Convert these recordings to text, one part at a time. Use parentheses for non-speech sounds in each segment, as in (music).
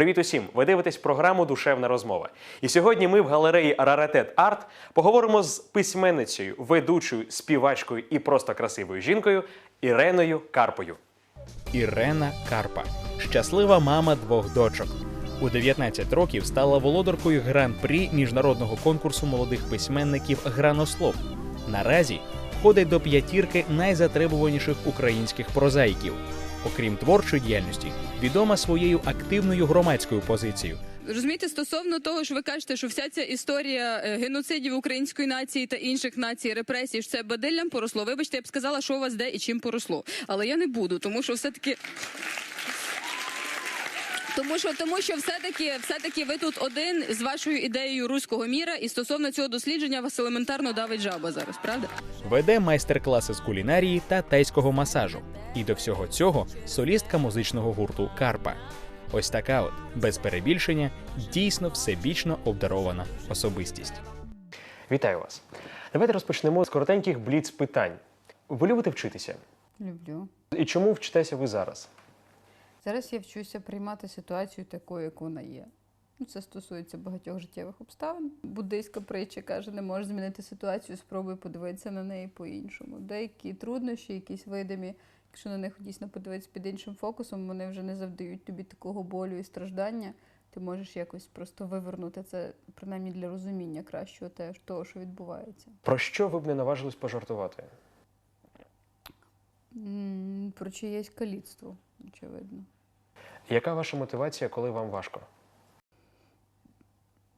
Привіт усім! Ви дивитесь програму Душевна розмова. І сьогодні ми в галереї Раритет Арт поговоримо з письменницею, ведучою, співачкою і просто красивою жінкою Іреною Карпою. Ірена Карпа, щаслива мама двох дочок. У 19 років стала володаркою гран-прі міжнародного конкурсу молодих письменників Гранослов. Наразі входить до п'ятірки найзатребуваніших українських прозаїків. Окрім творчої діяльності, відома своєю активною громадською позицією. Розумієте, стосовно того, що ви кажете, що вся ця історія е, геноцидів української нації та інших націй репресій, що це бадиллям поросло. Вибачте, я б сказала, що у вас де і чим поросло. Але я не буду, тому що все таки. Тому що тому, що все-таки, все-таки ви тут один з вашою ідеєю руського міра, і стосовно цього дослідження вас елементарно давить жаба зараз, правда? Веде майстер-класи з кулінарії та тайського масажу. І до всього цього солістка музичного гурту Карпа. Ось така от, без перебільшення, дійсно всебічно обдарована особистість. Вітаю вас! Давайте розпочнемо з коротеньких бліц питань. Ви любите вчитися? Люблю. І чому вчитеся ви зараз? Зараз я вчуся приймати ситуацію такою, як вона є. Ну, Це стосується багатьох життєвих обставин. Буддийська притча каже, не можеш змінити ситуацію, спробуй подивитися на неї по-іншому. Деякі труднощі, якісь видимі, якщо на них дійсно подивитися під іншим фокусом, вони вже не завдають тобі такого болю і страждання. Ти можеш якось просто вивернути це, принаймні для розуміння кращого того, що відбувається. Про що ви б не наважились пожартувати? М, Про чиєсь каліцтво, очевидно. Яка ваша мотивація, коли вам важко?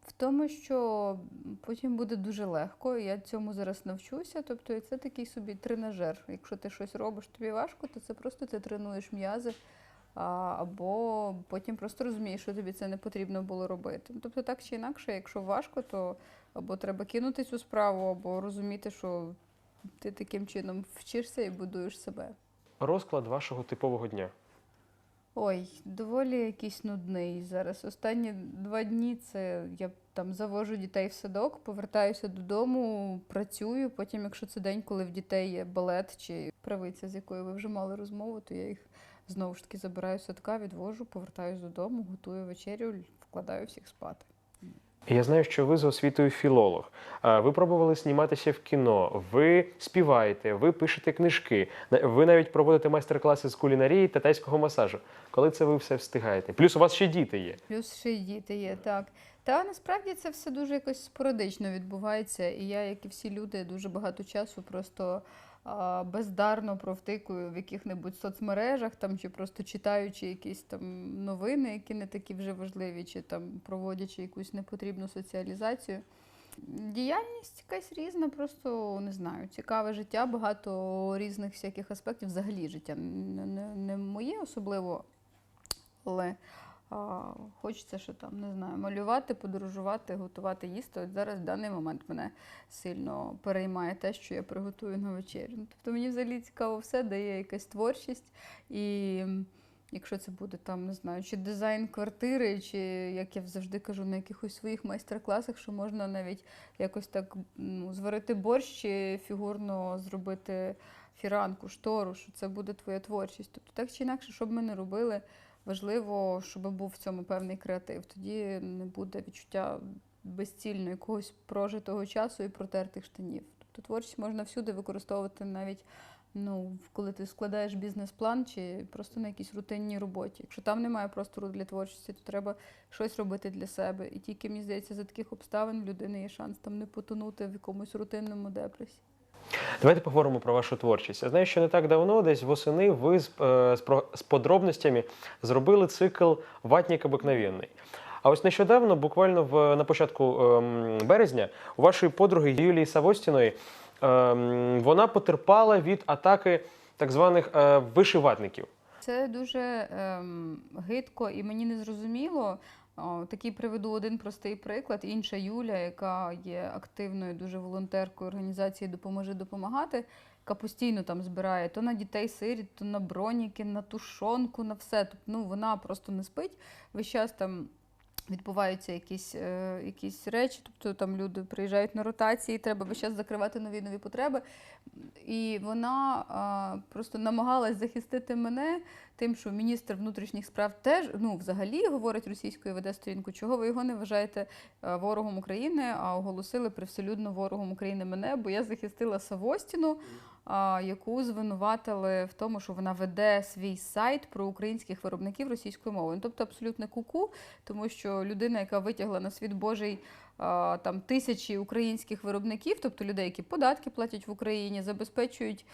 В тому, що потім буде дуже легко, і я цьому зараз навчуся. Тобто, це такий собі тренажер. Якщо ти щось робиш, тобі важко, то це просто ти тренуєш м'язи, а, або потім просто розумієш, що тобі це не потрібно було робити. Тобто, так чи інакше, якщо важко, то або треба кинути цю справу, або розуміти, що ти таким чином вчишся і будуєш себе. Розклад вашого типового дня. Ой, доволі якийсь нудний зараз. Останні два дні це я там завожу дітей в садок, повертаюся додому, працюю. Потім, якщо це день, коли в дітей є балет чи правиця, з якою ви вже мали розмову, то я їх знову ж таки забираю з садка, відвожу, повертаюсь додому, готую вечерю, вкладаю всіх спати. Я знаю, що ви за освітою філолог. Ви пробували зніматися в кіно, ви співаєте, ви пишете книжки, ви навіть проводите майстер-класи з кулінарії та тайського масажу. Коли це ви все встигаєте? Плюс у вас ще діти є. Плюс ще діти є, так. Та насправді це все дуже якось спорадично відбувається. І я, як і всі люди, дуже багато часу просто бездарно провтикую в яких-небудь соцмережах там, чи просто читаючи якісь там новини, які не такі вже важливі, чи там проводячи якусь непотрібну соціалізацію. Діяльність якась різна, просто не знаю, цікаве життя, багато різних всяких аспектів, взагалі життя не, не, не моє особливо, але хочеться, що там, не знаю, малювати, подорожувати, готувати, їсти. От зараз в даний момент мене сильно переймає те, що я приготую на вечерю. Ну, Тобто мені взагалі цікаво все, де є якась творчість. І якщо це буде там, не знаю, чи дизайн квартири, чи як я завжди кажу, на якихось своїх майстер-класах, що можна навіть якось так ну, зварити борщ чи фігурно зробити фіранку, штору, що це буде твоя творчість. Тобто так чи інакше, що б ми не робили, важливо, щоб був в цьому певний креатив. Тоді не буде відчуття безцільно якогось прожитого часу і протертих штанів. Тобто творчість можна всюди використовувати навіть. Ну, коли ти складаєш бізнес-план чи просто на якійсь рутинній роботі. Якщо там немає простору для творчості, то треба щось робити для себе. І тільки, мені здається, за таких обставин в людини є шанс там не потонути в якомусь рутинному депресі. Давайте поговоримо про вашу творчість. Я знаю, що не так давно, десь восени, ви з, е, з, подробностями зробили цикл Ватнік обикновенний. А ось нещодавно, буквально в, на початку ем, березня, у вашої подруги Юлії Савостіної ем, вона потерпала від атаки так званих е, вишиватників. Це дуже ем, гидко і мені не зрозуміло. Такий приведу один простий приклад. Інша Юля, яка є активною дуже волонтеркою організації Допоможи допомагати, яка постійно там збирає то на дітей сиріт, то на броніки, на тушонку, на все. Тобто, ну, вона просто не спить. Весь час там відбуваються якісь, е, якісь речі, тобто там люди приїжджають на ротації, треба весь час закривати нові нові потреби. І вона просто намагалась захистити мене тим, що міністр внутрішніх справ теж ну, взагалі говорить російською, веде сторінку. Чого ви його не вважаєте е, ворогом України, а оголосили привселюдно ворогом України мене, бо я захистила Савостіну, яку звинуватили в тому, що вона веде свій сайт про українських виробників російською мовою. Ну, Тобто абсолютно куку, тому що людина, яка витягла на світ Божий там тисячі українських виробників, тобто людей, які податки платять в Україні, забезпечують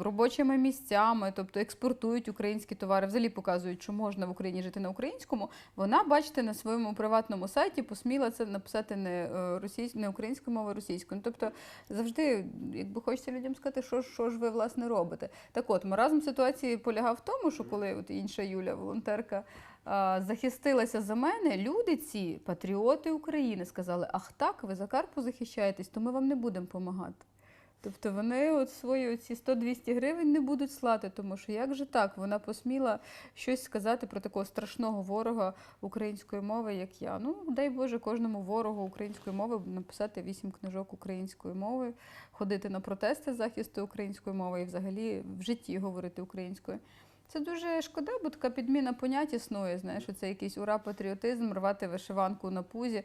робочими місцями, тобто експортують українські товари, взагалі показують, що можна в Україні жити на українському. Вона, бачите, на своєму приватному сайті посміла це написати не е, російсь... не українською мовою, а російською. Ну, тобто завжди, якби хочеться людям сказати, що, що ж ви власне робите. Так от, маразм ситуації полягав в тому, що коли от інша Юля, волонтерка, захистилася за мене, люди ці, патріоти України, сказали: Ах так, ви за Карпу захищаєтесь, то ми вам не будемо допомагати. Тобто вони от свої ці 100-200 гривень не будуть слати, тому що як же так? Вона посміла щось сказати про такого страшного ворога української мови, як я. Ну, дай Боже, кожному ворогу української мови написати вісім книжок української мови, ходити на протести захисту української мови і взагалі в житті говорити українською. Це дуже шкода, бо така підміна понять існує. Знаєш, це якийсь ура-патріотизм, рвати вишиванку на пузі,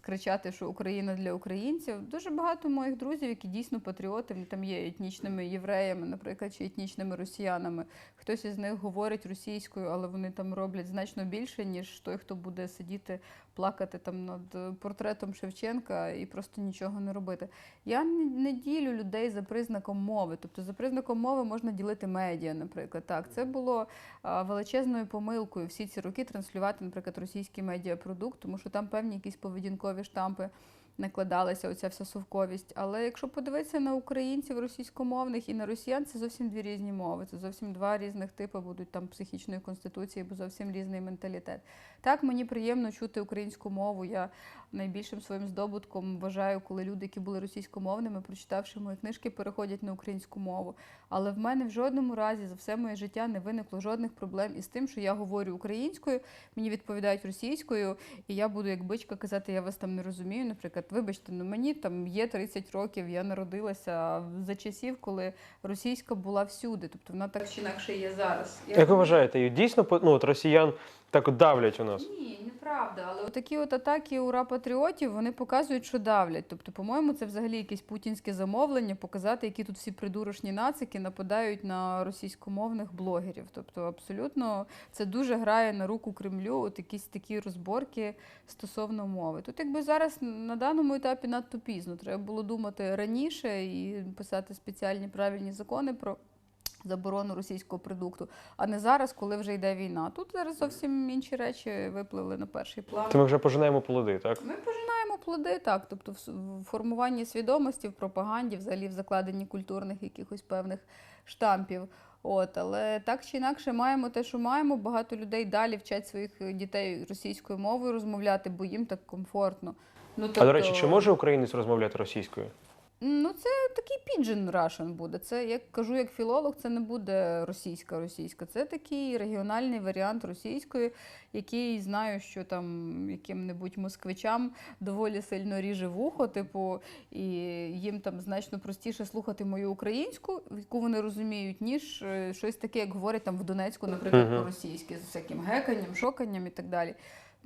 кричати, що Україна для українців. Дуже багато моїх друзів, які дійсно патріоти, там є етнічними євреями, наприклад, чи етнічними росіянами. Хтось із них говорить російською, але вони там роблять значно більше, ніж той, хто буде сидіти, плакати там над е, портретом Шевченка і просто нічого не робити. Я не, ділю людей за признаком мови. Тобто за признаком мови можна ділити медіа, наприклад. Так, це було величезною помилкою всі ці роки транслювати, наприклад, російський медіапродукт, тому що там певні якісь поведінкові штампи накладалася, оця вся совковість. Але якщо подивитися на українців російськомовних і на росіян, це зовсім дві різні мови. Це зовсім два різних типи будуть там психічної конституції, бо зовсім різний менталітет. Так, мені приємно чути українську мову. Я найбільшим своїм здобутком вважаю, коли люди, які були російськомовними, прочитавши мої книжки, переходять на українську мову. Але в мене в жодному разі за все моє життя не виникло жодних проблем із тим, що я говорю українською, мені відповідають російською, і я буду як бичка казати, я вас там не розумію. Наприклад, вибачте, ну мені там є 30 років, я народилася за часів, коли російська була всюди. Тобто вона так чи інакше є зараз. Як ви вважаєте, дійсно ну, от росіян так от давлять у нас? ні, неправда. Але такі от атаки ура патріотів вони показують, що давлять. Тобто, по-моєму, це взагалі якесь путінське замовлення, показати, які тут всі придурочні нацики нападають на російськомовних блогерів. Тобто, абсолютно це дуже грає на руку Кремлю. От якісь такі розборки стосовно мови. Тут, якби зараз на даному етапі надто пізно. Треба було думати раніше і писати спеціальні правильні закони про. Заборону російського продукту, а не зараз, коли вже йде війна. Тут зараз зовсім інші речі випливли на перший план. То ми вже пожинаємо плоди, так? Ми пожинаємо плоди, так. Тобто в формуванні свідомості, в пропаганді, взагалі в закладенні культурних якихось певних штампів. От, але так чи інакше маємо те, що маємо. Багато людей далі вчать своїх дітей російською мовою розмовляти, бо їм так комфортно. Ну, А до речі, тобто- чи може українець розмовляти російською? Ну, це такий піджен Russian буде. Це, як кажу, як філолог, це не буде російська російська. Це такий регіональний варіант російської, який знаю, що там яким-небудь москвичам доволі сильно ріже вухо, типу, і їм там значно простіше слухати мою українську, яку вони розуміють, ніж е, щось таке, як говорять там в Донецьку, наприклад, по-російськи, з всяким геканням, шоканням і так далі.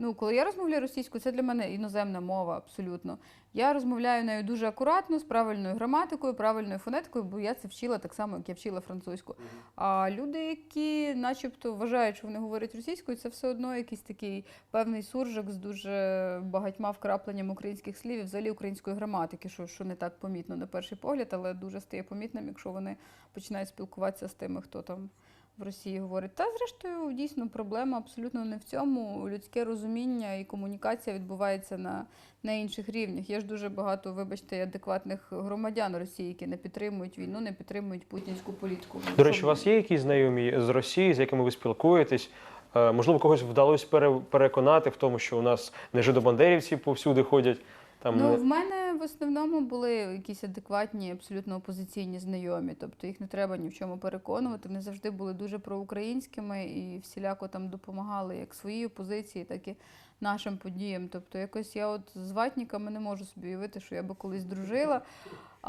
Ну, коли я розмовляю російською, це для мене іноземна мова абсолютно. Я розмовляю нею дуже акуратно, з правильною граматикою, правильною фонетикою, бо я це вчила так само, як я вчила французьку. А люди, які начебто вважають, що вони говорять російською, це все одно якийсь такий певний суржик з дуже багатьма вкрапленням українських слів і взагалі української граматики, що, що не так помітно на перший погляд, але дуже стає помітним, якщо вони починають спілкуватися з тими, хто там. В Росії говорить, та зрештою дійсно проблема абсолютно не в цьому. Людське розуміння і комунікація відбувається на, на інших рівнях. Є ж дуже багато, вибачте, адекватних громадян Росії, які не підтримують війну, не підтримують путінську політику. До речі, у вас є якісь знайомі з Росії, з якими ви спілкуєтесь? Е, Можливо, когось вдалося пере- переконати в тому, що у нас не жидобандерівці повсюди ходять. Там Ну, не- в мене в основному були якісь адекватні, абсолютно опозиційні знайомі. Тобто їх не треба ні в чому переконувати. Вони завжди були дуже проукраїнськими і всіляко там допомагали як своїй опозиції, так і нашим подіям. Тобто, якось я от з ватниками не можу собі уявити, що я би колись дружила.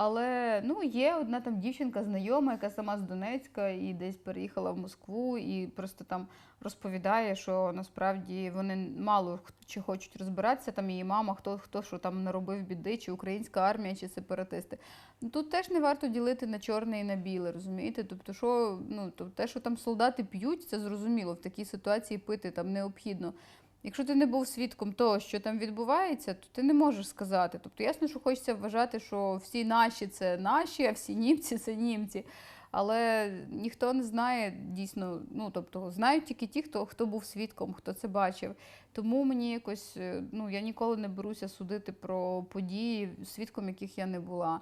Але ну є одна там дівчинка знайома, яка сама з Донецька і десь переїхала в Москву, і просто там розповідає, що насправді вони мало чи хочуть розбиратися. Там її мама, хто хто що там наробив біди, чи українська армія, чи сепаратисти. Ну, Тут теж не варто ділити на чорне і на біле, розумієте? Тобто, що ну то те, що там солдати п'ють, це зрозуміло. В такій ситуації пити там необхідно. Якщо ти не був свідком того, що там відбувається, то ти не можеш сказати. Тобто, ясно, що хочеться вважати, що всі наші це наші, а всі німці це німці. Але ніхто не знає дійсно, ну тобто знають тільки ті, хто, хто був свідком, хто це бачив. Тому мені якось е, ну я ніколи не беруся судити про події, свідком яких я не була.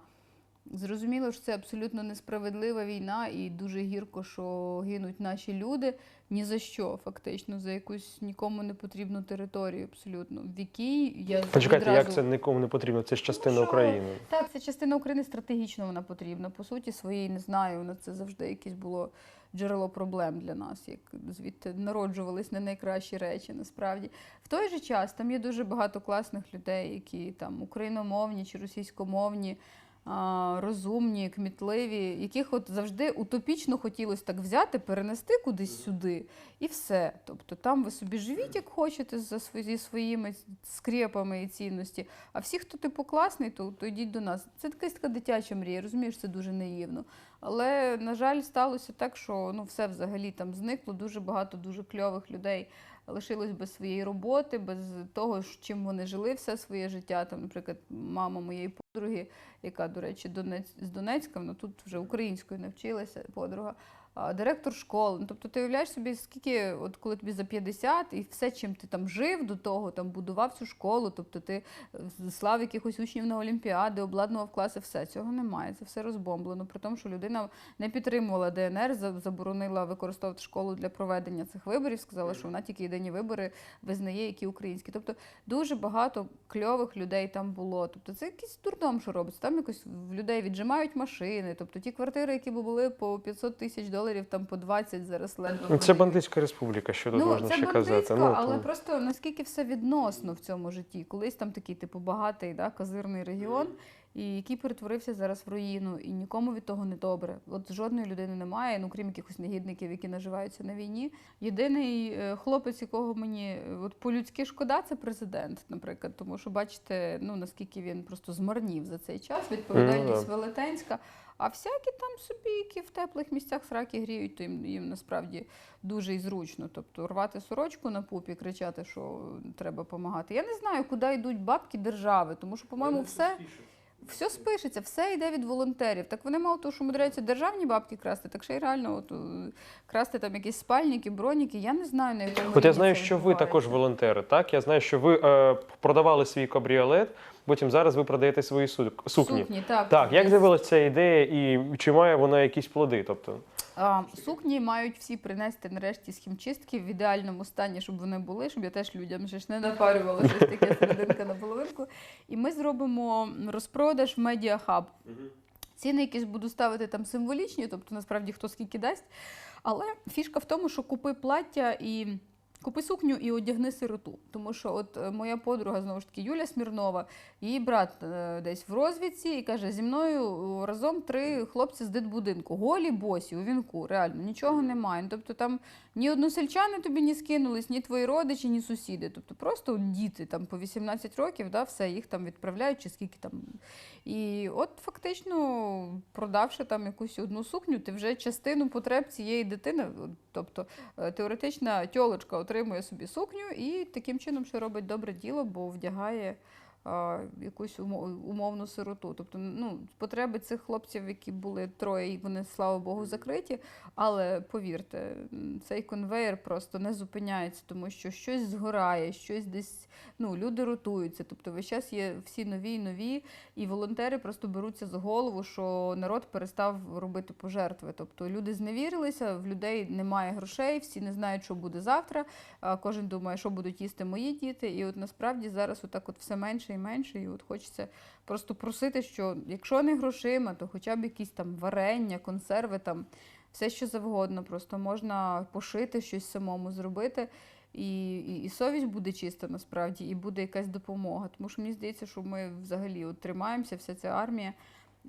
Зрозуміло, що це абсолютно несправедлива війна, і дуже гірко, що гинуть наші люди ні за що, фактично, за якусь нікому не потрібну територію, абсолютно. В якій я Почекайте, відразу... як це нікому не потрібно? Це ж частина Ну, що? України. Так, це частина України стратегічно вона потрібна. По суті, своїй не знаю. Вона це завжди якесь було джерело проблем для нас, як звідти народжувались не найкращі речі, насправді. В той же час там є дуже багато класних людей, які там україномовні чи російськомовні. Розумні, кмітливі, яких от завжди утопічно хотілося так взяти, перенести кудись сюди, і все. Тобто там ви собі живіть, як хочете, за зі своїми скрепами і цінності. А всі, хто типу класний, то, то йдіть до нас. Це якась така дитяча мрія, розумієш, це дуже наївно. Але, на жаль, сталося так, що ну, все взагалі там зникло. Дуже багато дуже кльових людей лишилось без своєї роботи, без того, чим вони жили все своє життя. Там, наприклад, мама моєї подруги, яка, до речі, Донець, з Донецька, вона тут вже українською навчилася, подруга. Директор школи. Ну, тобто ти уявляєш собі, скільки, от коли тобі за 50, і все, чим ти там жив до того, там будував цю школу, тобто ти слав якихось учнів на Олімпіади, обладнував класи, все цього немає. Це все розбомблено. При тому, що людина не підтримувала ДНР, заборонила використовувати школу для проведення цих виборів, сказала, що вона тільки єдині вибори визнає, які українські. Тобто дуже багато кльових людей там було. Тобто це якийсь дурдом, що робиться. Там якось в людей віджимають машини. Тобто ті квартири, які були по 500 тисяч доларів, там по 20 зараз ледве. Ну, Це бандитська республіка, що тут Ну, можна це ще казати. Ну, але там- просто наскільки все відносно в цьому житті. Колись там такий, типу, багатий, да, козирний регіон, і який перетворився зараз в руїну, і нікому від того не добре. От жодної людини немає, ну крім якихось негідників, які наживаються на війні. Єдиний е, хлопець, якого мені е, от по-людськи шкода, це президент, наприклад, тому що бачите, ну наскільки він просто змарнів за цей час. Відповідальність Ну, да. велетенська. А всякі там собі, які в теплих місцях сраки гріють, то їм, їм насправді дуже і зручно. Тобто рвати сорочку на пупі, кричати, що треба допомагати. Я не знаю, куди йдуть бабки держави, тому що, по-моєму, все. Все спишеться, все йде від волонтерів. Так вони мало того, що мудряються державні бабки красти, так ще й реально от, е, красти там якісь спальники, броніки. Я не знаю на якому От я знаю, що ви також волонтери, так? Я знаю, що ви е, продавали свій кабріолет, потім зараз ви продаєте свої сук- сукні. Сукні, так. Так, як з'явилася ця ідея і чи має вона якісь плоди? Тобто, а, Сукні мають всі принести нарешті з хімчистки в ідеальному стані, щоб вони були, щоб я теж людям ж не напарювала щось таке серединка на половинку. І ми зробимо розпродаж в медіахаб. Ціни якісь буду ставити там символічні, тобто насправді хто скільки дасть. Але фішка в тому, що купи плаття і. Купи сукню і одягни сироту. Тому що от е, моя подруга, знову ж таки, Юля Смірнова, її брат е, десь в розвідці і каже: зі мною е, разом три хлопці з дитбудинку, голі босі у вінку, реально нічого немає. Ну, Тобто там ні односельчани тобі не скинулись, ні твої родичі, ні сусіди. Тобто просто діти там по 18 років, да, все, їх там відправляють, чи скільки там. І от фактично, продавши там якусь одну сукню, ти вже частину потреб цієї дитини, тобто е, теоретична тьолочка отримує собі сукню і таким чином ще робить добре діло, бо вдягає якусь умовну сироту. Тобто, ну, потреби цих хлопців, які були троє, і вони, слава Богу, закриті. Але повірте, цей конвейер просто не зупиняється, тому що щось згорає, щось десь ну, люди ротуються. Тобто весь час є всі нові і нові, і волонтери просто беруться за голову, що народ перестав робити пожертви. Тобто люди зневірилися, в людей немає грошей, всі не знають, що буде завтра. Кожен думає, що будуть їсти мої діти. І от насправді зараз отак от все менше менше і менше. І от хочеться просто просити, що якщо не грошима, то хоча б якісь там варення, консерви, там все що завгодно. Просто можна пошити щось самому зробити. І, і, і совість буде чиста насправді, і буде якась допомога. Тому що мені здається, що ми взагалі от тримаємося, вся ця армія,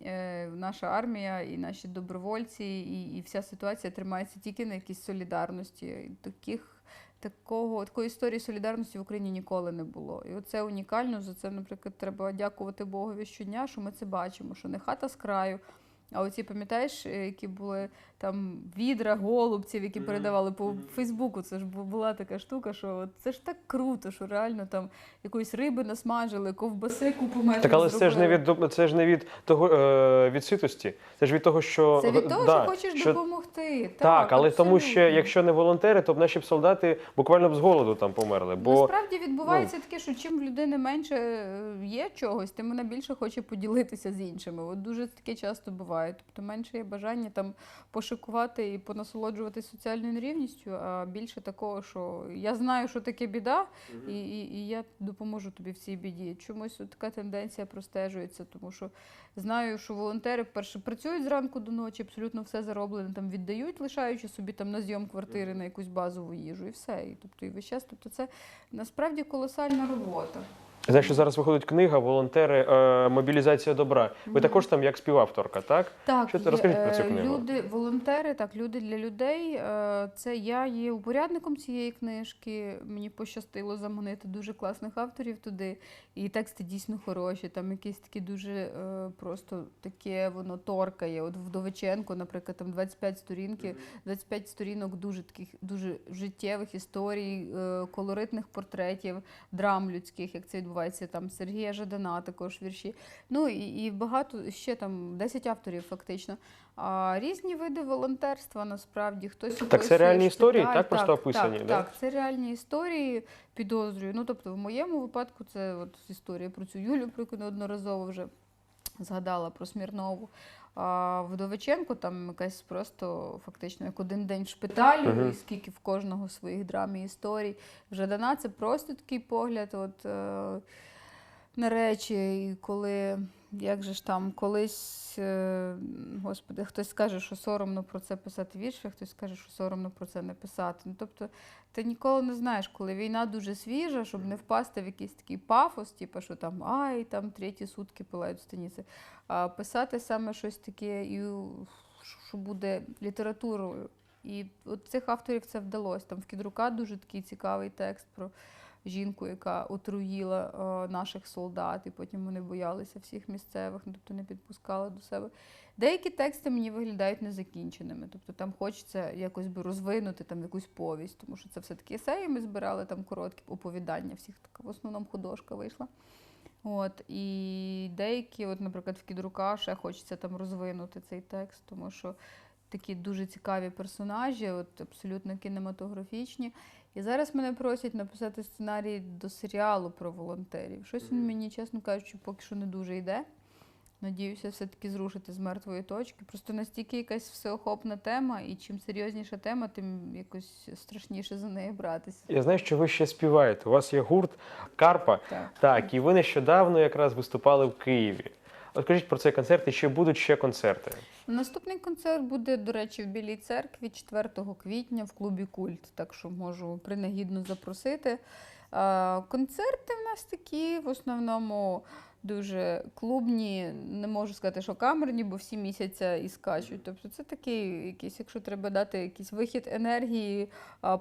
е, наша армія і наші добровольці, і, і вся ситуація тримається тільки на якійсь солідарності. Таких, такого, такої історії солідарності в Україні ніколи не було. І оце унікально. За це, наприклад, треба дякувати Богові щодня, що ми це бачимо, що не хата з краю. А оці, пам'ятаєш, е, які були там відра голубців, які передавали по Фейсбуку. Це ж була така штука, що от це ж так круто, що реально там якоїсь риби насмажили, ковбаси купу метрів Так, але це ж не від до- це ж не від того е, від ситості. Це ж від того, що Це від того, да, що хочеш що- допомогти. Так, але тому що якщо не волонтери, то б наші б солдати буквально б з голоду там померли. Бо ну. Насправді відбувається таке, що чим в людини менше е, є чогось, тим вона більше хоче поділитися з іншими. От дуже таке часто буває. Тобто менше є бажання там пошикувати і понасолоджуватися соціальною рівністю, а більше такого, що я знаю, що таке біда, і, і, і я допоможу тобі в цій біді. Чомусь от така тенденція простежується, тому що знаю, що волонтери перше працюють зранку до ночі, абсолютно все зароблене там віддають, лишаючи собі там на зйом квартири на якусь базову їжу, і все. І тобто і весь час. Тобто це насправді колосальна робота. Знаєш, що зараз виходить книга Волонтери е, мобілізація добра. Ви також там як співавторка, так? Так, Що ти розкажіть про цю е, книгу? Люди, волонтери, так, люди для людей. е, Це я є упорядником цієї книжки. Мені пощастило заманити дуже класних авторів туди. І тексти дійсно хороші. Там якісь такі дуже е, просто таке воно торкає. От Вдовиченко, наприклад, там 25 сторінки, 25 сторінок дуже таких дуже життєвих історій, е, колоритних портретів, драм людських, як це відбувається. Там Сергія Жадана також вірші. Ну і, і багато ще там 10 авторів фактично. А різні види волонтерства насправді хтось Так, це реальні історії, так, так, просто описані, Так, да? так, це реальні історії, підозрюю. Ну тобто, в моєму випадку це от історія про цю Юлю, про яку неодноразово вже згадала про Смірнову. А Вдовиченко там якась просто фактично як один день в шпиталі, Мгм. і скільки в кожного своїх драм і історій. Вже дана це просто такий погляд. От, е, на речі, і коли, як же ж там, колись, е, господи, хтось скаже, що соромно про це писати вірші, хтось скаже, що соромно про це не писати. Ну, тобто, ти ніколи не знаєш, коли війна дуже свіжа, щоб не впасти в якийсь такий пафос, типу, що там ай, там треті сутки пилають в станиці. А писати саме щось таке, і, що буде літературою. І от цих авторів це вдалося. Там в Кідрука дуже такий цікавий текст про жінку, яка отруїла е, наших солдат, і потім вони боялися всіх місцевих, ну, тобто не підпускали до себе. Деякі тексти мені виглядають незакінченими. Тобто там хочеться якось би розвинути там якусь повість, тому що це все-таки есеї ми збирали там короткі оповідання, всіх така в основному художка вийшла. От, і деякі, от, наприклад, в Кідрука ще хочеться там розвинути цей текст, тому що такі дуже цікаві персонажі, от абсолютно кінематографічні. І зараз мене просять написати сценарій до серіалу про волонтерів. Щось він мені, чесно кажучи, поки що не дуже йде. Надіюся, все-таки зрушити з мертвої точки. Просто настільки якась всеохопна тема, і чим серйозніша тема, тим якось страшніше за неї братися. Я знаю, що ви ще співаєте. У вас є гурт Карпа. Так. Так, і ви нещодавно якраз виступали в Києві. От скажіть про цей концерт і чи будуть ще концерти? Наступний концерт буде, до речі, в Білій церкві 4 квітня в клубі Культ, так що можу принагідно запросити. Концерти в нас такі в основному дуже клубні, не можу сказати, що камерні, бо всі місяця і скачуть. Тобто це такий якийсь, якщо треба дати якийсь вихід енергії,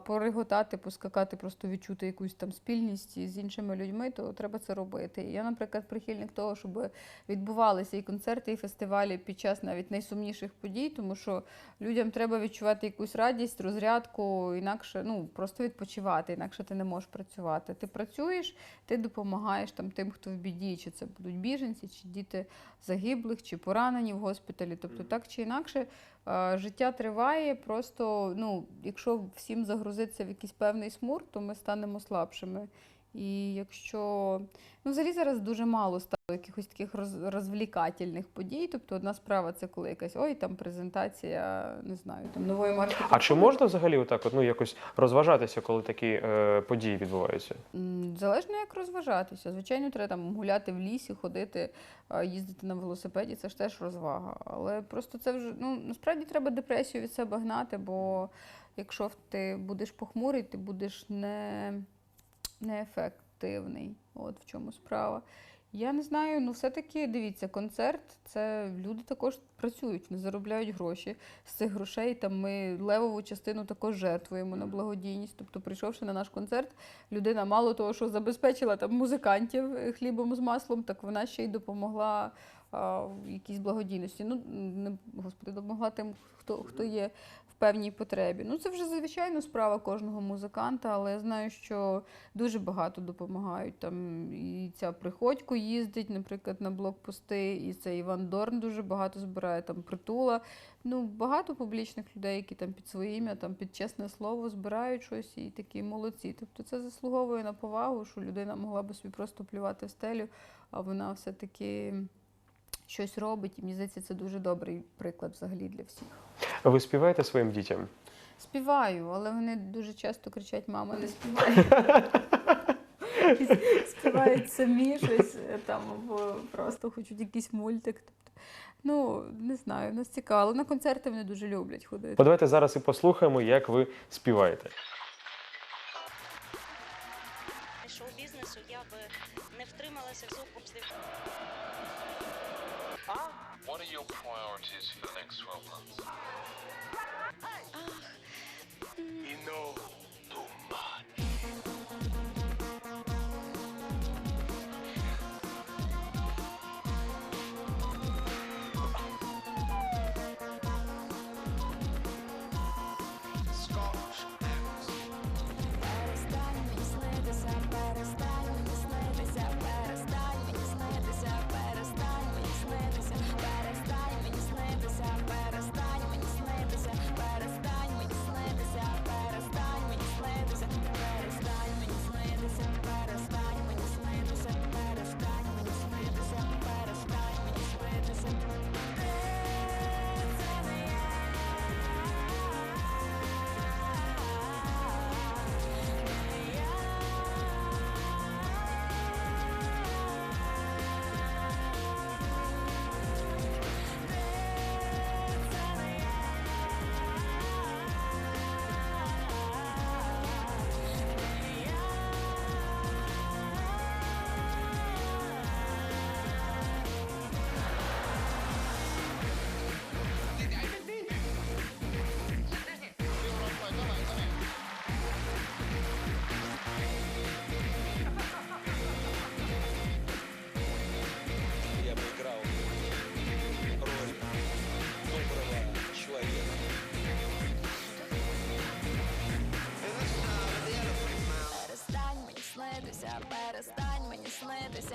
пориготати, поскакати, просто відчути якусь там спільність з іншими людьми, то треба це робити. Я, наприклад, прихильник того, щоб відбувалися і концерти, і фестивалі під час навіть найсумніших подій, тому що людям треба відчувати якусь радість, розрядку, інакше ну просто відпочивати, інакше ти не можеш працювати. Ти працюєш, ти допомагаєш там тим, хто в біді, чи це будуть біженці, чи діти загиблих, чи поранені в госпіталі. Тобто, так чи інакше, е, життя триває. Просто ну, якщо всім загрузиться в якийсь певний смур, то ми станемо слабшими. І якщо ну, взагалі зараз дуже мало стало якихось таких роз, розвлікательних подій. Тобто одна справа це коли якась ой, там презентація, не знаю, там нової марки. А чи можна взагалі отак, от, ну якось розважатися, коли такі е, події відбуваються? Залежно як розважатися. Звичайно, треба там гуляти в лісі, ходити, їздити на велосипеді, це ж теж розвага. Але просто це вже ну насправді треба депресію від себе гнати, бо якщо ти будеш похмурий, ти будеш не, неефективний. От в чому справа. Я не знаю, ну все-таки дивіться, концерт це люди також працюють, не заробляють гроші. З цих грошей там ми левову частину також жертвуємо на благодійність. Тобто, прийшовши на наш концерт, людина мало того, що забезпечила там музикантів е, хлібом з маслом, так вона ще й допомогла а, в якійсь благодійності. Ну, не, господи, допомогла тим, хто, хто є певній потребі. Ну, це вже звичайно справа кожного музиканта, але я знаю, що дуже багато допомагають. Там і ця приходько їздить, наприклад, на блокпости, і цей Іван Дорн дуже багато збирає там притула. Ну, багато публічних людей, які там під своє ім'я, там під чесне слово збирають щось і такі молодці. Тобто це заслуговує на повагу, що людина могла би собі просто плювати в стелю, а вона все-таки щось робить. І мені здається, це дуже добрий приклад взагалі для всіх. А Ви співаєте своїм дітям? Співаю, але вони дуже часто кричать: мама, не співай. (laughs) Співають самі щось там або просто хочуть якийсь мультик. Тобто, ну, не знаю, нас цікаво. Але на концерти вони дуже люблять ходити. От давайте зараз і послухаємо, як ви співаєте. шоу-бізнесу я би не втрималася в Huh? What are your priorities for the next 12 months? Uh, you know,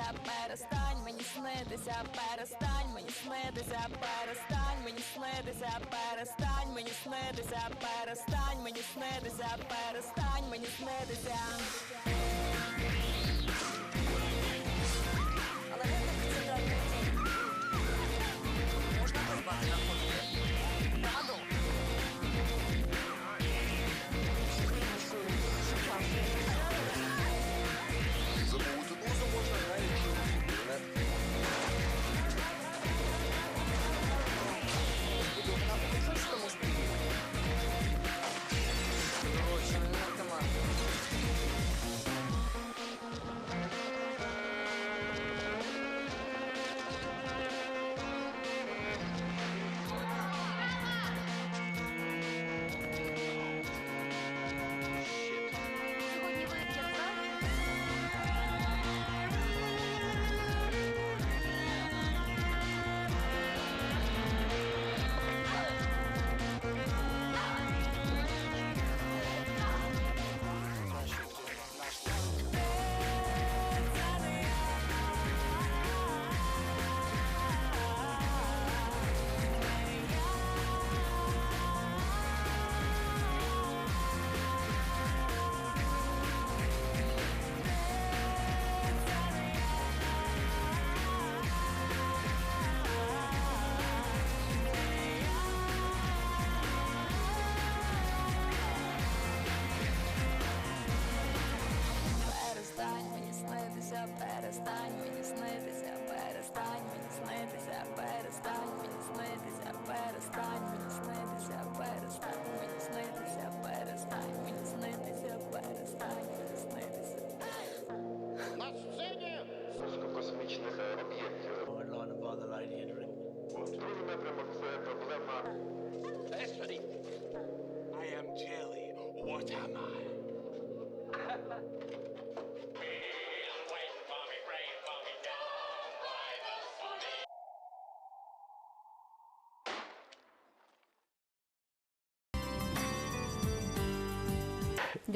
снитися, перестань мені снитися, перестань мені снитися, перестань мені снитися, перестань мені снитися, перестань мені снитися, перестань мені снитися.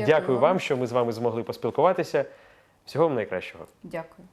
Дякую вам, що ми з вами змогли поспілкуватися. Всього вам найкращого. Дякую.